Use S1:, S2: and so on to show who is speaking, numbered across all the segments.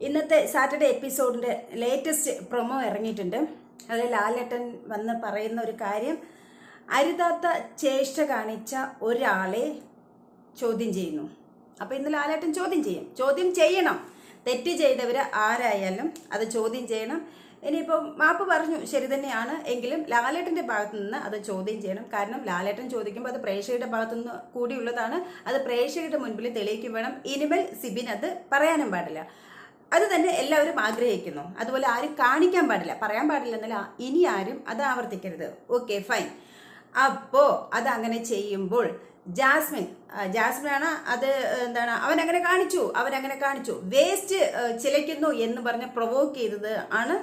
S1: ഇന്നത്തെ Saturday എപ്പിസോഡിന്റെ latest promo ഇറങ്ങിയിട്ടുണ്ട്. അതിൽ ലാലേട്ടൻ വന്ന് പറയുന്ന ഒരു കാര്യം അരുതാത്ത ചേഷ്ട കാണിച്ച ഒരാളെ ചോദ്യം ചെയ്യുന്നു. അപ്പോൾ ഇന്ന് ലാലേട്ടൻ ചോദ്യം ചെയ്യും. ചോദ്യം ചെയ്യണം. തെറ്റ് ചെയ്തവർ ആരായാലും അത് ചോദ്യം ചെയ്യണം. ഇനിയിപ്പം മാപ്പ് പറഞ്ഞു ശരി തന്നെയാണ് എങ്കിലും ലാലേട്ടന്റെ ഭാഗത്തു നിന്ന് അത് ചോദ്യം ചെയ്യണം. കാരണം ലാലേട്ടൻ ചോദിക്കുമ്പോൾ അത് പ്രേക്ഷകരുടെ ഭാഗത്തു നിന്ന് കൂടിയുള്ളതാണ്. അത് പ്രേക്ഷകരുടെ മുൻപിൽ തെളിയിക്കും വേണം ഇനിമേൽ സിബിൻ അത് പറയാനും പാടില്ല. അത് തന്നെ എല്ലാവരും ആഗ്രഹിക്കുന്നു. അതുപോലെ ആരും കാണിക്കാൻ പാടില്ല. പറയാൻ പാടില്ല എന്നല്ല. ഇനി ആരും അത് ആവർത്തിക്കരുത്. ഓക്കെ ഫൈൻ അപ്പോൾ അങ്ങനെ ചെയ്യുമ്പോൾ ജാസ്മിൻ ജാസ്മിനാണ് അത് എന്താണ് അവൻ അങ്ങനെ കാണിച്ചു അവൻ അങ്ങനെ കാണിച്ചു. വേസ്റ്റ് ചിലയ്ക്കുന്നു എന്ന് പറഞ്ഞ് പ്രൊവോക്ക് ചെയ്തത് ആണ്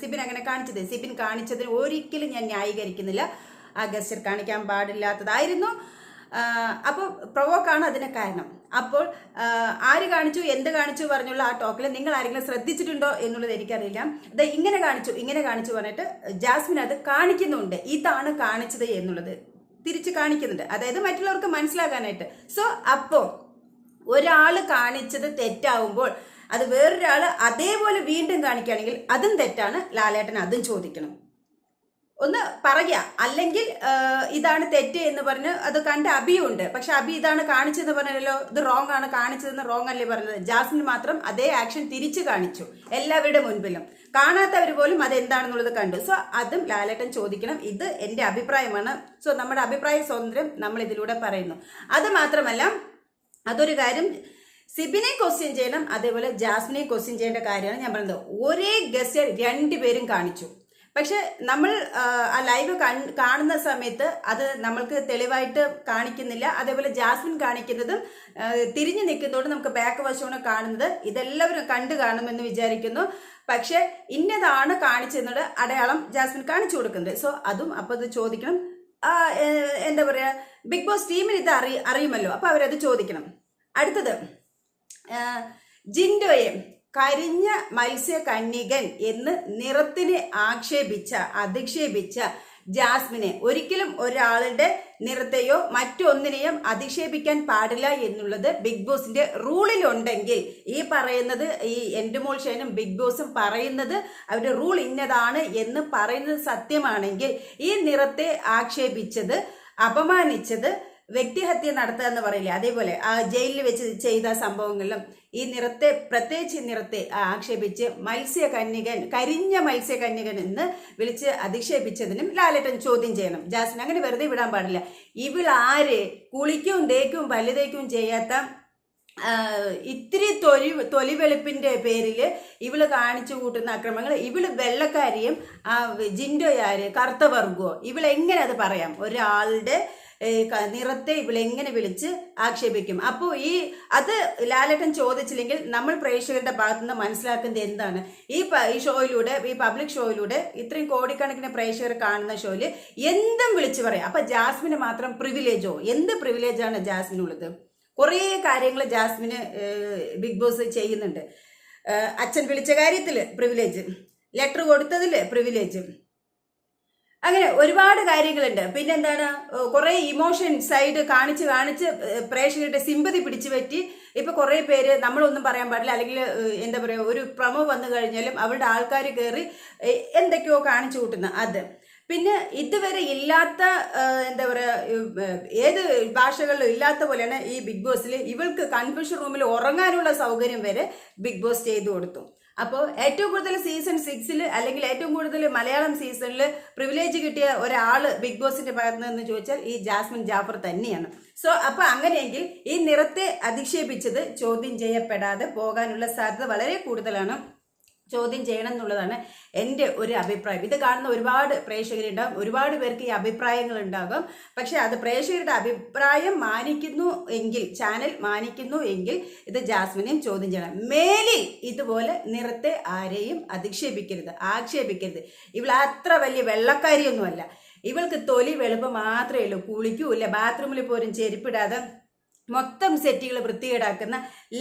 S1: സിബിൻ അങ്ങനെ കാണിച്ചത്. സിബിൻ കാണിച്ചതിന് ഒരിക്കലും ഞാൻ ന്യായീകരിക്കുന്നില്ല. ആ ഗസ്റ്റർ കാണിക്കാൻ പാടില്ലാത്തതായിരുന്നു. അപ്പോൾ പ്രൊവോക്കാണ് അതിന് കാരണം. അപ്പോൾ ആര് കാണിച്ചു എന്ത് കാണിച്ചു പറഞ്ഞുള്ള ആ ടോക്കിൽ നിങ്ങൾ ആരെങ്കിലും ശ്രദ്ധിച്ചിട്ടുണ്ടോ എന്നുള്ളത് എനിക്കറിയില്ല. ഇത് ഇങ്ങനെ കാണിച്ചു ഇങ്ങനെ കാണിച്ചു പറഞ്ഞിട്ട് ജാസ്മിൻ അത് കാണിക്കുന്നുണ്ട്. ഇതാണ് കാണിച്ചത് എന്നുള്ളത് തിരിച്ച് കാണിക്കുന്നുണ്ട്. അതായത് മറ്റുള്ളവർക്ക് മനസ്സിലാക്കാനായിട്ട്. സോ അപ്പോൾ ഒരാൾ കാണിച്ചത് തെറ്റാവുമ്പോൾ അത് വേറൊരാൾ അതേപോലെ വീണ്ടും കാണിക്കുകയാണെങ്കിൽ അതും തെറ്റാണ്. ലാലേട്ടൻ അതും ചോദിക്കണം. ഒന്ന് പറയുക. അല്ലെങ്കിൽ ഇതാണ് തെറ്റ് എന്ന് പറഞ്ഞ് അത് കണ്ട് അബിയുണ്ട്. പക്ഷെ അബി ഇതാണ് കാണിച്ചെന്ന് പറഞ്ഞല്ലോ. ഇത് റോങ് ആണ് കാണിച്ചതെന്ന് റോങ് അല്ലേ പറഞ്ഞത്. ജാസ്മിൻ മാത്രം അതേ ആക്ഷൻ തിരിച്ചു കാണിച്ചു. എല്ലാവരുടെ മുൻപിലും. കാണാത്തവർ പോലും അത് എന്താണെന്നുള്ളത് കണ്ടു. സോ അതും ലാലേട്ടൻ ചോദിക്കണം. ഇത് എന്റെ അഭിപ്രായമാണ്. സോ നമ്മുടെ അഭിപ്രായ സ്വാതന്ത്ര്യം നമ്മൾ ഇതിലൂടെ പറയുന്നു. അത് മാത്രമല്ല അതൊരു കാര്യം സിബിനെ ക്വസ്റ്റ്യൻ ചെയ്യണം അതേപോലെ ജാസ്മിനെ ക്വസ്റ്റ്യൻ ചെയ്യേണ്ട കാര്യമാണ് ഞാൻ പറഞ്ഞത്. ഒരേ ഗസ്റ്റ് രണ്ടുപേരും കാണിച്ചു. പക്ഷെ നമ്മൾ ആ, ലൈവ് കാണുന്ന സമയത്ത് അത് നമ്മൾക്ക് തെളിവായിട്ട് കാണിക്കുന്നില്ല. അതേപോലെ ജാസ്മിൻ കാണിക്കുന്നതും തിരിഞ്ഞു നിൽക്കുന്നതുകൊണ്ട് നമുക്ക് ബാക്ക് വശമാണ് കാണുന്നത്. ഇതെല്ലാവരും കണ്ടു കാണുമെന്ന് വിചാരിക്കുന്നു. പക്ഷെ ഇന്നതാണ് കാണിച്ചെന്നത് അടയാളം ജാസ്മിൻ കാണിച്ചു കൊടുക്കുന്നത്. സോ അതും അപ്പോൾ ഇത് ചോദിക്കണം. എന്താ പറയാ ബിഗ് ബോസ് ടീമിന് ഇത് അറി അറിയുമല്ലോ. അപ്പൊ അവരത് ചോദിക്കണം. അടുത്തത് ജിൻഡോയെ കരിഞ്ഞ മത്സ്യകന്യകൻ എന്ന് നിറത്തിനെ ആക്ഷേപിച്ച അധിക്ഷേപിച്ച ജാസ്മിനെ ഒരിക്കലും ഒരാളുടെ നിറത്തെയോ മറ്റൊന്നിനെയും അധിക്ഷേപിക്കാൻ പാടില്ല എന്നുള്ളത് ബിഗ് ബോസിന്റെ റൂളിലുണ്ടെങ്കിൽ ഈ പറയുന്നത് ഈ എൻഡുമോൾ ഷേനും ബിഗ് ബോസും പറയുന്നത് അവരുടെ റൂൾ ഇന്നതാണ് എന്ന് പറയുന്നത് സത്യമാണെങ്കിൽ ഈ നിറത്തെ ആക്ഷേപിച്ചത് അപമാനിച്ചത് വ്യക്തിഹത്യ നടത്തുക എന്ന് പറയില്ലേ? അതേപോലെ ആ ജയിലിൽ വെച്ച് ചെയ്ത സംഭവങ്ങളിലും ഈ നിറത്തെ പ്രത്യേകിച്ച് നിറത്തെ ആക്ഷേപിച്ച് മത്സ്യകന്യകൻ കരിഞ്ഞ മത്സ്യകന്യകൻ എന്ന് വിളിച്ച് അധിക്ഷേപിച്ചതിനും ലാലേട്ടൻ ചോദ്യം ചെയ്യണം. ജാസ്മിൻ അങ്ങനെ വെറുതെ വിടാൻ പാടില്ല. ഇവൾ ആര്? കുളിക്കും തേക്കും വലുതേക്കും ചെയ്യാത്ത ഇത്തിരി തൊലി തൊലി വെളുപ്പിന്റെ പേരിൽ ഇവൾ കാണിച്ചു കൂട്ടുന്ന അക്രമങ്ങൾ ഇവൾ വെള്ളക്കാരിയും ആ ജിൻഡോയാര് കറുത്ത വർഗോ ഇവളെങ്ങനെ അത് പറയാം? ഒരാളുടെ നിറത്തെ ഇവളെങ്ങനെ വിളിച്ച് ആക്ഷേപിക്കും. അപ്പോൾ ഈ അത് ലാലേട്ടൻ ചോദിച്ചില്ലെങ്കിൽ നമ്മൾ പ്രേക്ഷകരുടെ ഭാഗത്തു നിന്ന് മനസ്സിലാക്കുന്നത് എന്താണ്? ഈ ഈ ഷോയിലൂടെ ഈ പബ്ലിക് ഷോയിലൂടെ ഇത്രയും കോടിക്കണക്കിന് പ്രേക്ഷകർ കാണുന്ന ഷോയിൽ എന്തും വിളിച്ചു പറയാം. അപ്പം ജാസ്മിന് മാത്രം പ്രിവിലേജോ എന്ത് പ്രിവിലേജാണ് ജാസ്മിനുള്ളത്? കുറേ കാര്യങ്ങൾ ജാസ്മിന് ബിഗ് ബോസ് ചെയ്യുന്നുണ്ട്. അച്ഛൻ വിളിച്ച കാര്യത്തിൽ പ്രിവിലേജ് ലെറ്റർ കൊടുത്തതിൽ പ്രിവിലേജ് അങ്ങനെ ഒരുപാട് കാര്യങ്ങളുണ്ട്. പിന്നെന്താണ്? കുറെ ഇമോഷൻ സൈഡ് കാണിച്ച് കാണിച്ച് പ്രേക്ഷകരുടെ സിമ്പതി പിടിച്ചു പറ്റി ഇപ്പൊ കുറെ പേര് നമ്മളൊന്നും പറയാൻ പാടില്ല. അല്ലെങ്കിൽ എന്താ പറയുക ഒരു പ്രമോ വന്നു കഴിഞ്ഞാലും അവരുടെ ആൾക്കാർ കയറി എന്തൊക്കെയോ കാണിച്ചു കൂട്ടുന്ന അത്. പിന്നെ ഇതുവരെ ഇല്ലാത്ത എന്താ പറയുക ഏത് ഭാഷകളിലും ഇല്ലാത്ത പോലെയാണ് ഈ ബിഗ് ബോസിൽ ഇവൾക്ക് കൺഫ്യൂഷൻ റൂമിൽ ഉറങ്ങാനുള്ള സൗകര്യം വരെ ബിഗ് ബോസ് ചെയ്തു കൊടുത്തു. അപ്പോൾ ഏറ്റവും കൂടുതൽ സീസൺ സിക്സിൽ അല്ലെങ്കിൽ ഏറ്റവും കൂടുതൽ മലയാളം സീസണിൽ പ്രിവിലേജ് കിട്ടിയ ഒരാൾ ബിഗ് ബോസിന്റെ ഭാഗത്ത് നിന്ന് ചോദിച്ചാൽ ഈ ജാസ്മിൻ ജാഫർ തന്നെയാണ്. സോ അപ്പൊ അങ്ങനെയെങ്കിൽ ഈ നിറത്തെ അധിക്ഷേപിച്ചത് ചോദ്യം ചെയ്യപ്പെടാതെ പോകാനുള്ള സാധ്യത വളരെ കൂടുതലാണ്. ചോദ്യം ചെയ്യണം എന്നുള്ളതാണ് എന്റെ ഒരു അഭിപ്രായം. ഇത് കാണുന്ന ഒരുപാട് പ്രേക്ഷകരുണ്ടാകും ഒരുപാട് പേർക്ക് ഈ അഭിപ്രായങ്ങൾ ഉണ്ടാകും പക്ഷേ അത് പ്രേക്ഷകരുടെ അഭിപ്രായം മാനിക്കുന്നു എങ്കിൽ ചാനൽ മാനിക്കുന്നു എങ്കിൽ ഇത് ജാസ്മിനെയും ചോദ്യം ചെയ്യണം. മേലിൽ ഇതുപോലെ നിറത്തെ ആരെയും അധിക്ഷേപിക്കരുത് ആക്ഷേപിക്കരുത്. ഇവൾ അത്ര വലിയ വെള്ളക്കാരിയൊന്നുമല്ല. ഇവൾക്ക് തൊലി വെളുപ്പ് മാത്രമേ ഉള്ളൂ കുളിക്കൂല്ല ബാത്റൂമിൽ പോലും ചെരുപ്പിടാതെ മൊത്തം സെറ്റുകൾ വൃത്തികേടാക്കുന്ന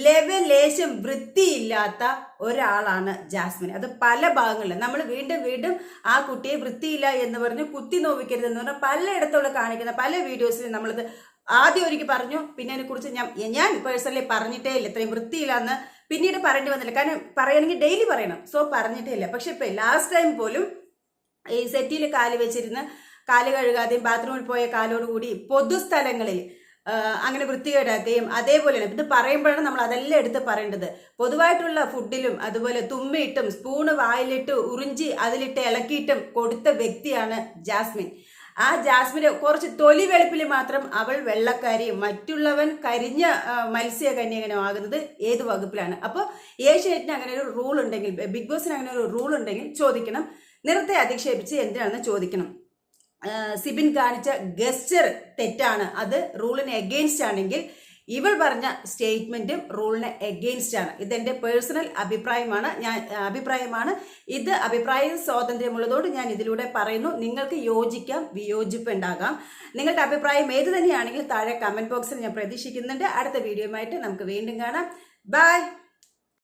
S1: ലെവൽ ലേശം വൃത്തിയില്ലാത്ത ഒരാളാണ് ജാസ്മിൻ. അത് പല ഭാഗങ്ങളിലും. നമ്മൾ വീണ്ടും വീണ്ടും ആ കുട്ടിയെ വൃത്തിയില്ല എന്ന് പറഞ്ഞ് കുത്തി നോവിക്കരുത് എന്ന് പറഞ്ഞാൽ പലയിടത്തോളം കാണിക്കുന്ന പല വീഡിയോസിലും നമ്മളത് ആദ്യം ഒരിക്കൽ പറഞ്ഞു പിന്നെ അതിനെക്കുറിച്ച് ഞാൻ ഞാൻ പേഴ്സണലി പറഞ്ഞിട്ടേ ഇല്ല. ഇത്രയും വൃത്തിയില്ലാന്ന് പിന്നീട് പറയേണ്ടി വന്നില്ല. കാരണം പറയണമെങ്കിൽ ഡെയിലി പറയണം. സോ പറഞ്ഞിട്ടേ ഇല്ല. പക്ഷെ ഇപ്പം ലാസ്റ്റ് ടൈം പോലും ഈ സെറ്റിയിൽ കാൽ വെച്ചിരുന്ന് കാൽ കഴുകാതെയും ബാത്റൂമിൽ പോയ കാലോടുകൂടി പൊതുസ്ഥലങ്ങളിൽ അങ്ങനെ വൃത്തികേടാക്കുകയും അതേപോലെ തന്നെ ഇത് പറയുമ്പോഴാണ് നമ്മൾ അതെല്ലാം എടുത്ത് പറയേണ്ടത്. പൊതുവായിട്ടുള്ള ഫുഡിലും അതുപോലെ തുമ്മിയിട്ടും സ്പൂണ് വായിലിട്ട് ഉറിഞ്ചി അതിലിട്ട് ഇളക്കിയിട്ടും കൊടുത്ത വ്യക്തിയാണ് ജാസ്മിൻ. ആ ജാസ്മിന് കുറച്ച് തൊലി വെളുപ്പിൽ മാത്രം അവൾ വെള്ളക്കാരിയും മറ്റുള്ളവൻ കരിഞ്ഞ മത്സ്യ കന്യകനോ ആകുന്നത് ഏത് വകുപ്പിലാണ്? അപ്പോൾ ഏഷ്യാനെറ്റിന് അങ്ങനെ ഒരു റൂൾ ഉണ്ടെങ്കിൽ ബിഗ് ബോസിന് അങ്ങനെ ഒരു റൂൾ ഉണ്ടെങ്കിൽ ചോദിക്കണം. നിറത്തെ അധിക്ഷേപിച്ച് എന്തിനാണെന്ന് ചോദിക്കണം. സിബിൻ കാണിച്ച ഗസ്റ്റർ തെറ്റാണ്. അത് റൂളിന് എഗെയിൻസ്റ്റ് ആണെങ്കിൽ ഇവൾ പറഞ്ഞ സ്റ്റേറ്റ്മെന്റും റൂളിന് എഗെയിൻസ്റ്റ് ആണ്. ഇതെന്റെ പേഴ്സണൽ അഭിപ്രായമാണ്. ഞാൻ അഭിപ്രായമാണ്. ഇത് അഭിപ്രായ സ്വാതന്ത്ര്യമുള്ളതോട് ഞാൻ ഇതിലൂടെ പറയുന്നു. നിങ്ങൾക്ക് യോജിക്കാം വിയോജിപ്പ് ഉണ്ടാകാം നിങ്ങളുടെ അഭിപ്രായം ഏത് തന്നെയാണെങ്കിൽ താഴെ കമന്റ് ബോക്സിൽ ഞാൻ പ്രതീക്ഷിക്കുന്നുണ്ട്. അടുത്ത വീഡിയോയുമായിട്ട് നമുക്ക് വീണ്ടും കാണാം. ബൈ